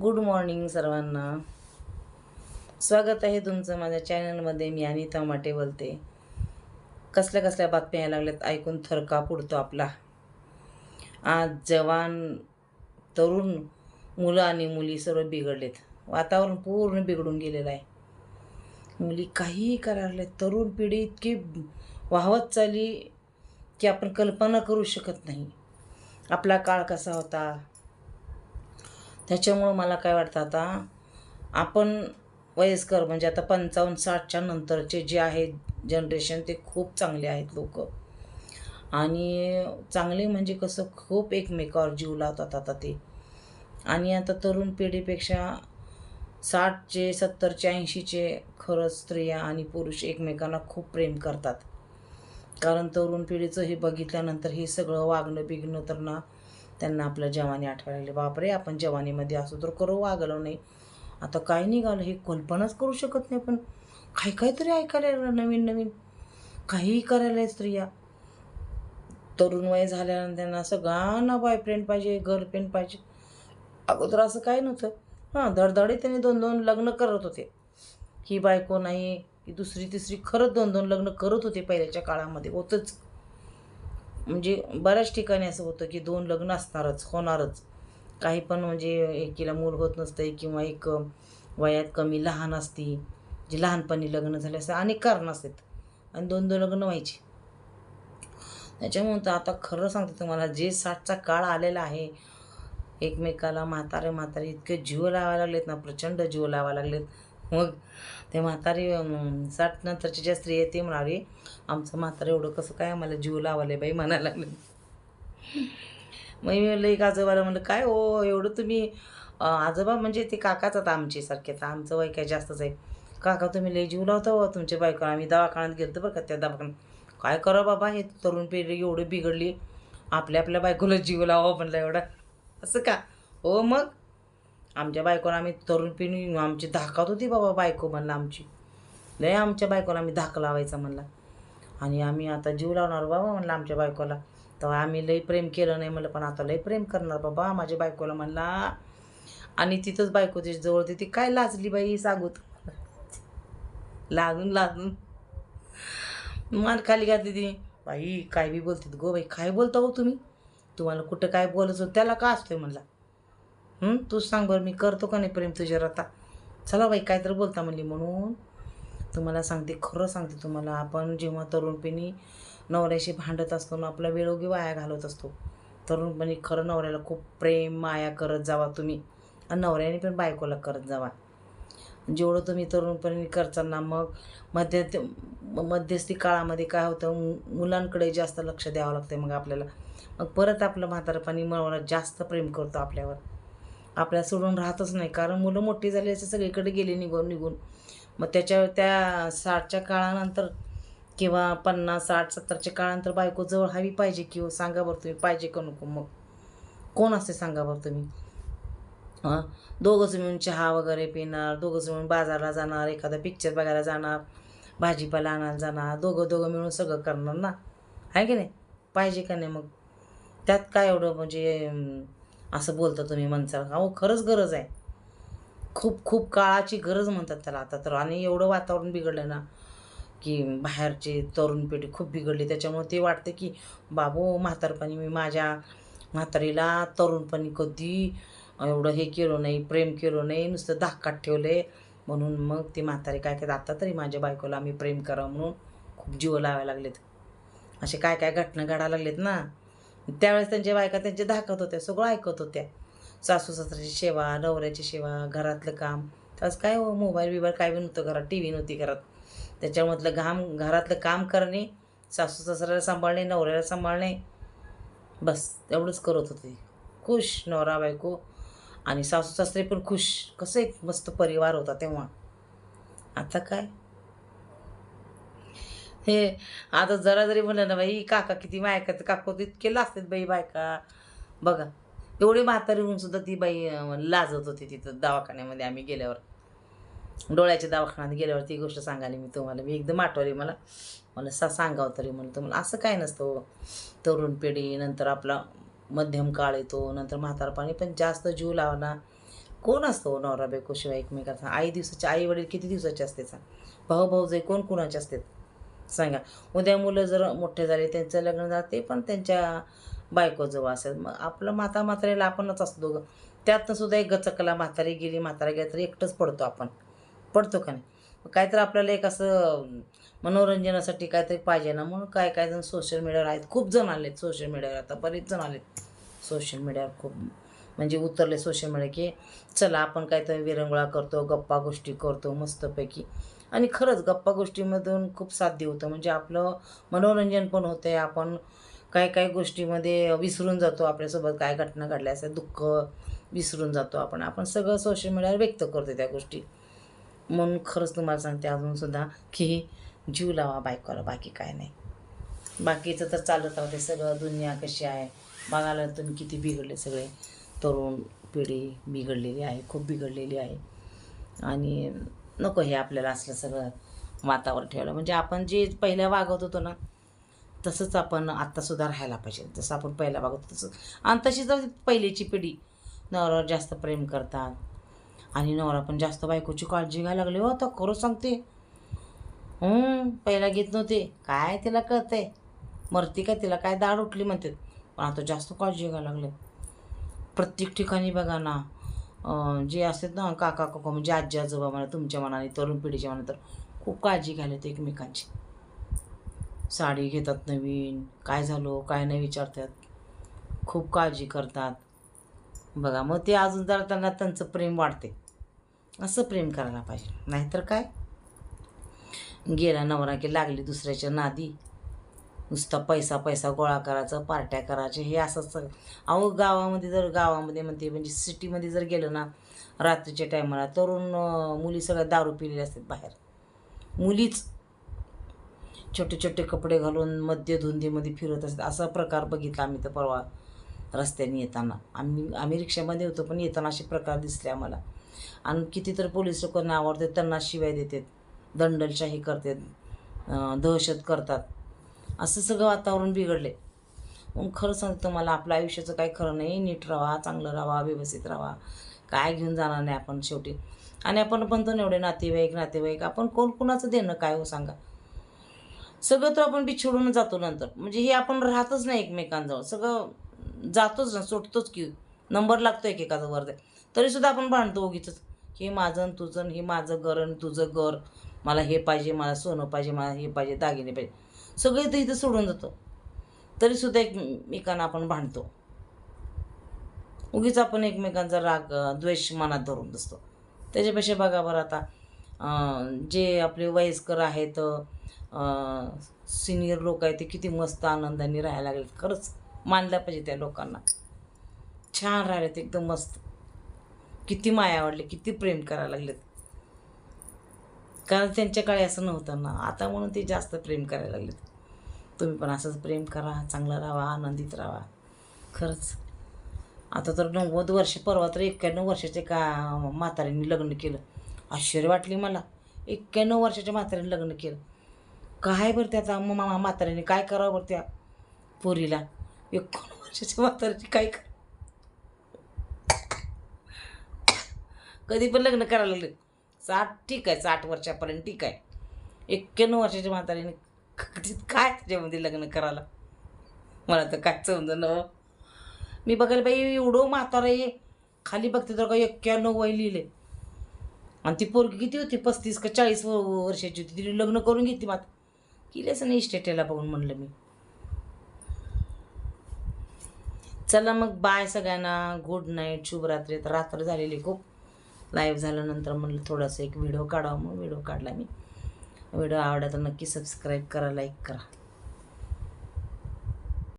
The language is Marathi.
गुड मॉर्निंग सर्वांना. स्वागत आहे तुमचं माझ्या चॅनलमध्ये. मी अनिता माटे बोलते. कसल्या कसल्या बातम्या यायला लागल्यात ऐकून थरका पुडतो आपला. आज जवान तरुण मुलं आणि मुली सर्व बिघडलेत. वातावरण पूर्ण बिघडून गेलेलं आहे. मुली काहीही करायला तरुण पिढी इतकी वाहवत चालली की आपण कल्पना करू शकत नाही. आपला काळ कसा होता? त्याच्यामुळं मला काय वाटतं आता आपण वयस्कर म्हणजे आता पंचावन्न साठच्या नंतरचे जे आहेत जनरेशन ते खूप चांगले आहेत लोक. आणि चांगले म्हणजे कसं खूप एकमेकावर जीव लावतात आता ते. आणि आता तरुण पिढीपेक्षा साठचे सत्तरचे ऐंशीचे खरंच स्त्रिया आणि पुरुष एकमेकांना खूप प्रेम करतात. कारण तरुण पिढीचं हे बघितल्यानंतर हे सगळं वागणं बिगणं तर ना त्यांना आपलं जवानी आठवायला लागली बापरे आपण जवानीमध्ये असं तर करू वागलो नाही. आता काय निघालं हे कल्पनाच करू शकत नाही पण काय काहीतरी ऐकायला लागलं नवीन नवीन. काहीही करायला आहे स्त्रिया तरुण वय झाल्यानंतर त्यांना सगळ्यांना बॉयफ्रेंड पाहिजे गर्लफ्रेंड पाहिजे. अगोदर असं काय नव्हतं. हां धडधडे त्यांनी दोन दोन लग्न करत होते. ही बायको नाही ही दुसरी तिसरी खरंच दोन दोन लग्न करत होते पहिल्याच्या काळामध्ये. होतंच. म्हणजे बऱ्याच ठिकाणी असं होतं की दोन लग्न असणारच होणारच. काही पण म्हणजे एकीला मूल होत नसतं किंवा एक वयात कमी लहान असती जी लहानपणी लग्न झाले असं अनेक कारणं असतात. आणि दोन दोन लग्न व्हायची. त्याच्यामुळे तर आता खरं सांगते तुम्हाला जे साठचा काळ आलेला आहे एकमेकाला म्हातारे म्हातारे इतके जीव लावायला लागलेत ना प्रचंड जीव लावायला लागलेत. मग ते म्हातारी साठ नंतरची ज्या स्त्री आहेत ते म्हणाले आमचं म्हातारं एवढं कसं काय आम्हाला जीव लावाले बाई? म्हणायला लागले. मग मी म्हणलं एक आजोबाला म्हणलं काय हो एवढं तुम्ही आजोबा म्हणजे ते काकाच आता आमचे सारखे आमचं वय काय जास्तच आहे. काका तुम्ही लय जीव लावता हो तुमच्या बायकोला. आम्ही दवाखान्यात गेलो बरं का त्या दवाखान्यात. काय करा बाबा हे तरुण पिढी एवढी बिघडली आपल्या आपल्या बायकोला जीव लावा म्हणलं एवढा. असं का? हो मग आमच्या बायकोला आम्ही तरुण पिढी आमची धाकात होती बाबा बायको म्हणलं आमची. लय आमच्या बायकोला आम्ही धाक लावायचा म्हणला. आणि आम्ही आता जीव लावणार बाबा म्हणलं आमच्या बायकोला. तेव्हा आम्ही लई प्रेम केलं नाही म्हणलं पण आता लई प्रेम करणार बाबा माझ्या बायकोला म्हणला. आणि तिथंच बायको तिच्या जवळ होती ती काय लाजली बाई सांगूत. लाजून लाजून. मान खाली घातली ती. बाई काय बी बोलतात गो बाई काय बोलता हो तुम्ही? तुम्हाला कुठं काय बोलत त्याला का असतोय म्हणला. तू तूच सांग बरं मी करतो का नाही प्रेम तुझ्यावर आता? चला बाई काय तर बोलता म्हणली म्हणून. तुम्हाला सांगते खरं सांगते तुम्हाला आपण जेव्हा तरुणपणी नवऱ्याशी भांडत असतो ना आपला वेळोगी वाया घालवत असतो. तरुणपणी खरं नवऱ्याला खूप प्रेम माया करत जावा तुम्ही. आणि नवऱ्याने पण बायकोला करत जावा. जेवढं तुम्ही तरुणपणी करताना मग मध्य मध्यस्थी काळामध्ये काय होतं मुलांकडे जास्त लक्ष द्यावं लागतं मग आपल्याला. मग परत आपलं म्हातारपणी मला जास्त प्रेम करतो आपल्यावर. आपल्या सोडून राहतच नाही. कारण मुलं मोठी झाली असे सगळीकडे गेली निघून निघून. मग त्याच्या त्या साठच्या काळानंतर किंवा पन्नास साठ सत्तरच्या काळानंतर बायको जवळ हवी पाहिजे किंवा हो, सांगा बरं तुम्ही पाहिजे का नको मग? कोण असते सांगा बरं तुम्ही? हां? दोघंच मिळून चहा वगैरे पिणार दोघंच मिळून बाजारला जाणार एखादा पिक्चर बघायला जाणार भाजीपाला आणायला जाणार दोघं दोघं मिळून सगळं करणार ना? आहे की नाही? पाहिजे का नाही मग? त्यात काय एवढं म्हणजे असं बोलता तुम्ही म्हणसाला का हो खरंच गरज आहे. खूप खूप काळाची गरज म्हणतात त्याला आता तर. आणि एवढं वातावरण बिघडलं ना की बाहेरची तरुण पिढी खूप बिघडली. त्याच्यामुळे ते वाटतं की बाबू म्हातारपणी मी माझ्या म्हातारीला तरुणपणी कधी एवढं हे केलं नाही प्रेम केलं नाही नुसतं धाकात ठेवले म्हणून मग ती म्हातारी काय करतात आता तरी माझ्या बायकोला आम्ही प्रेम करा म्हणून खूप जीव लावायला लागलेत. असे काय काय घटना घडायला लागलेत ना त्यावेळेस त्यांच्या बायका त्यांचे धाकत होत्या सगळं ऐकत होत्या. सासू सासऱ्याची सेवा नवऱ्याची सेवा घरातलं काम. त्यावेळेस काय हो मोबाईल बिबाईल काय बी नव्हतं घरात टी व्ही नव्हती घरात. त्याच्यामधलं घाम घरातलं काम करणे सासू सासऱ्याला सांभाळणे नवऱ्याला सांभाळणे बस एवढंच करत होते. खुश नवरा बायको आणि सासू सासरे पण खुश. कसं एक मस्त परिवार होता तेव्हा. आता काय? हे आता जरा जरी म्हणलं ना बाई काका किती मायकाचं काकू इतके लाजतात बाई बायका. बघा एवढी म्हातारी होऊन सुद्धा ती बाई लाजत होती तिथं दवाखान्यामध्ये आम्ही गेल्यावर. डोळ्याच्या दवाखान्यात गेल्यावर ती गोष्ट सांगाली मी तुम्हाला. मी एकदम आठवली मला. मला सा सांगावं तरी म्हणलं तुम्हाला. असं काय नसतं हो. तरुण पिढी नंतर आपला मध्यम काळ येतो नंतर म्हातारपणी पण जास्त जीव लावला. कोण असतो हो नवरा बायकोशिवाय एकमेकाचा? आई दिवसाचे आई वडील किती दिवसाचे असते सांग भाऊ जे कोण कोणाचे असतात सांगा. उद्या मुलं जर मोठे झाले त्यांचं लग्न झालं ते पण त्यांच्या बायकोजवळ असेल. मग आपलं माता म्हातारीला आपणच असतो गं त्यातनं सुद्धा एक गचकला म्हातारी गेली म्हातारा गेला तरी एकटंच पडतो आपण. पडतो का नाही? काहीतरी आपल्याला एक असं मनोरंजनासाठी काहीतरी पाहिजे ना. म्हणून काय काय जण सोशल मीडियावर आहेत. खूप जण आलेत सोशल मीडियावर आता बरेच जण आलेत सोशल मीडियावर खूप म्हणजे उतरले सोशल मीडिया की चला आपण काहीतरी विरंगुळा करतो गप्पा गोष्टी करतो मस्तपैकी. आणि खरंच गप्पा गोष्टीमधून खूप साध्य होतं. म्हणजे आपलं मनोरंजन पण होतं आहे आपण काही काही गोष्टीमध्ये विसरून जातो आपल्यासोबत. काय घटना घडल्या असं दुःख विसरून जातो आपण. आपण सगळं सोशल मीडियावर व्यक्त करतो त्या गोष्टी. म्हणून खरंच तुम्हाला सांगते अजूनसुद्धा की जीव लावा बायकोला. बाकी काय नाही. बाकीचं तर चालत राहते सगळं दुनिया कशी आहे? बघायला तुम्ही किती बिघडले सगळे? तरुण पिढी बिघडलेली आहे. खूप बिघडलेली आहे. आणि नको हे आपल्याला असलं सगळं वातावरण ठेवलं. म्हणजे आपण जे पहिल्या वागत होतो ना तसंच आपण आत्तासुद्धा राहायला पाहिजे. जसं आपण पहिला वागत होतो तसं. आणि तशी जर पहिलीची पिढी नवऱ्यावर जास्त प्रेम करतात आणि नवरा पण जास्त बायकोची काळजी घ्यायला लागली हो आता खरं सांगते. पहिला घेत नव्हते. काय तिला कळतंय? मरती काय तिला? काय दाढ उठली म्हणतात पण आता जास्त काळजी घ्यायला लागले. प्रत्येक ठिकाणी बघा ना जे असतात ना काका काका म्हणजे आजी आजोबा म्हणा तुमच्या मनाने तरुण पिढीच्या मनाने तर खूप काळजी घ्यायला एकमेकांची. साडी घेतात नवीन काय झालो काय नाही विचारतात. खूप काळजी करतात. बघा मग ते अजून जरा त्यांना त्यांचं प्रेम वाढते. असं प्रेम करायला पाहिजे. नाहीतर काय? गेला नवरा की लागली दुसऱ्याच्या नादी. नुसता पैसा पैसा गोळा करायचं पार्ट्या करायचे हे असंच सगळं. अहो गावामध्ये जर गावामध्ये म्हणते म्हणजे सिटीमध्ये जर गेलं ना रात्रीच्या टायमाला तरुण मुली सगळ्या दारू पिलेल्या असतात बाहेर. मुलीच. छोटे छोटे कपडे घालून मध्य धुंदीमध्ये फिरत असतात. असा प्रकार बघितला आम्ही तर परवा रस्त्याने येताना. आम्ही आम्ही रिक्षामध्ये होतो पण येताना असे प्रकार दिसले आम्हाला. आणि कितीतरी पोलीस लोकांना आवडतात त्यांना शिवाय देतात. दंडलशाही करतात. दहशत करतात. असं सगळं वातावरण बिघडले मग खरं सांगतो मला आपलं आयुष्याचं काही खरं नाही. नीट राहा चांगलं राहा व्यवस्थित राहा. काय घेऊन जाणार नाही आपण शेवटी. आणि आपण पण तर एवढे नातेवाईक नातेवाईक. आपण कोण कोणाचं देणं काय हो सांगा. सगळं तर आपण बिछडून जातो नंतर. म्हणजे हे आपण राहतच नाही एकमेकांजवळ. सगळं जातोच ना सुटतोच की. नंबर लागतो एकेकाचा वर तरीसुद्धा आपण भांडतो उगीच हे माझं आणि तुझं हे माझं घर आणि तुझं घर. मला हे पाहिजे मला सोनं पाहिजे मला हे पाहिजे दागिने पाहिजे. सगळे तर इथं सोडून जातो. तरीसुद्धा एकमेकांना आपण भांडतो. उगीच आपण एकमेकांचा राग द्वेष मनात धरून बसतो. त्याच्यापेक्षा बघा बरं आता जे आपले वयस्कर आहेत सिनियर लोक आहेत ते किती मस्त आनंदाने राहायला लागलेत. खरंच मानलं पाहिजे त्या लोकांना. छान राहिलेत एकदम मस्त. किती माया आवडले किती प्रेम करायला लागलेत. कारण त्यांच्या काळी असं नव्हतं ना. आता म्हणून ते जास्त प्रेम करायला लागलेत. तुम्ही पण असंच प्रेम करा चांगलं राहा आनंदित राहा. खरंच. आता तर नव्वद वर्ष परवा तर एक्क्याण्णव वर्षाचे का म्हातारीने लग्न केलं. आश्चर्य वाटली मला. एक्क्याण्णव वर्षाच्या म्हातारीने लग्न केलं. काय बरं त्याचा मग मा म्हातारीने काय करावं बरं त्या पोरीला? एकोण वर्षाच्या म्हातारीची काय कर? कधी पण लग्न करायला लागले. साठ ठीक आहे साठ वर्षापर्यंत ठीक आहे. एक्क्याण्णव वर्षाच्या म्हातारीने काय त्याच्यामध्ये लग्न करायला? मला तर काय समजलं हो. मी बघायला बाई एवढं म्हातारं आहे. खाली बघते तर का एक्क्याण्णव वय लिहिले. आणि ती पोरगी किती होती? पस्तीस का चाळीस वर्षाची होती. तिने लग्न करून घेतली मात केलीच नाही इस्टेटेला बघून म्हणलं मी. चला मग बाय सगळ्यांना. गुड नाईट शुभरात्री. तर रात्र झालेली खूप. लाईव्ह झाल्यानंतर म्हणलं थोडासा एक व्हिडिओ काढावा मग व्हिडिओ काढला मी. व्हिडिओ आवडला तर नक्की सबस्क्राईब करा लाईक करा.